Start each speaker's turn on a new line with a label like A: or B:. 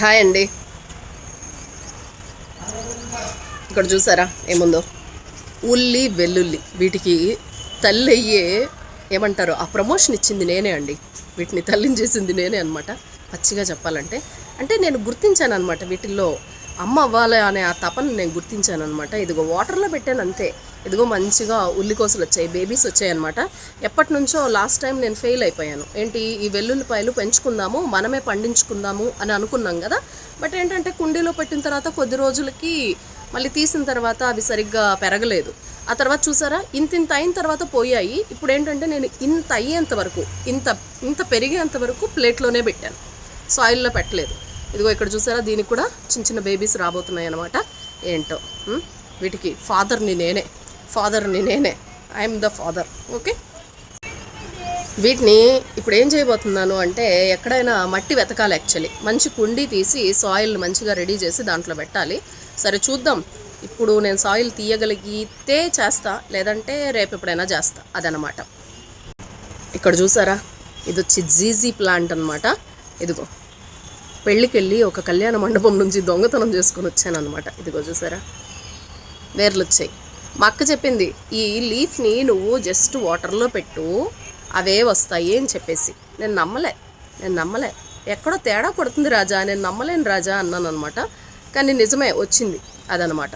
A: Hi అండి. ఇక్కడ చూసారా? ఏముందో? ఉల్లి వెల్లుల్లి. వీటికి తల్లి అయ్యే ఏమంటారు? ఆ ప్రమోషన్ ఇచ్చింది నేనే అండి. వీటిని తల్లిని చేసింది నేనే అనమాట పచ్చిగా చెప్పాలంటే. అంటే నేను గుర్తించాను అనమాట వీటిల్లో అమ్మ అవ్వాలి అనే ఆ తపన నేను గుర్తించాను అనమాట ఇదిగో వాటర్లో పెట్టాను అంతే. ఇదిగో మంచిగా ఉల్లికోసలు వచ్చాయి బేబీస్ వచ్చాయి అనమాట ఎప్పటి నుంచో లాస్ట్ టైం నేను ఫెయిల్ అయిపోయాను. ఏంటి ఈ వెల్లుల్లిపాయలు పెంచుకుందాము మనమే పండించుకుందాము అని అనుకున్నాం కదా. బట్ ఏంటంటే కుండీలో పెట్టిన తర్వాత కొద్ది రోజులకి మళ్ళీ తీసిన తర్వాత అవి సరిగ్గా పెరగలేదు. ఆ తర్వాత చూసారా ఇంత ఇంత అయిన తర్వాత పోయాయి. ఇప్పుడు ఏంటంటే నేను ఇంత అయ్యేంత వరకు ఇంత ఇంత పెరిగేంత వరకు ప్లేట్లోనే పెట్టాను. సాయిల్లో పెట్టలేదు. ఇదిగో ఇక్కడ చూసారా? దీనికి కూడా చిన్న చిన్న బేబీస్ రాబోతున్నాయి అనమాట ఏంటో? వీటికి ఫాదర్ని నేనే. ఫాదర్ని నేనే. ఐఎమ్ ద ఫాదర్ ఓకే వీటిని ఇప్పుడు ఏం చేయబోతున్నాను అంటే ఎక్కడైనా మట్టి వెతకాలి యాక్చువల్లీ మంచి కుండీ తీసి సాయిల్ మంచిగా రెడీ చేసి దాంట్లో పెట్టాలి. సరే చూద్దాం. ఇప్పుడు నేను సాయిల్ తీయగలిగితే చేస్తా లేదంటే రేపు ఎప్పుడైనా చేస్తా. అదనమాట ఇక్కడ చూసారా? ఇది వచ్చి జీజీ ప్లాంట్ అనమాట ఇదిగో. పెళ్ళికెళ్ళి ఒక కళ్యాణ మండపం నుంచి దొంగతనం చేసుకొని వచ్చాను అనమాట ఇదిగో చూసారా? వేర్లు వచ్చాయి మా అక్క చెప్పింది ఈ లీఫ్ని నువ్వు జస్ట్ వాటర్లో పెట్టు అవే వస్తాయి అని చెప్పేసి. నేను నమ్మలే నేను నమ్మలే. ఎక్కడో తేడా కొడుతుంది రాజా నేను నమ్మలేను రాజా అన్నాను అనమాట కానీ నిజమే వచ్చింది అదనమాట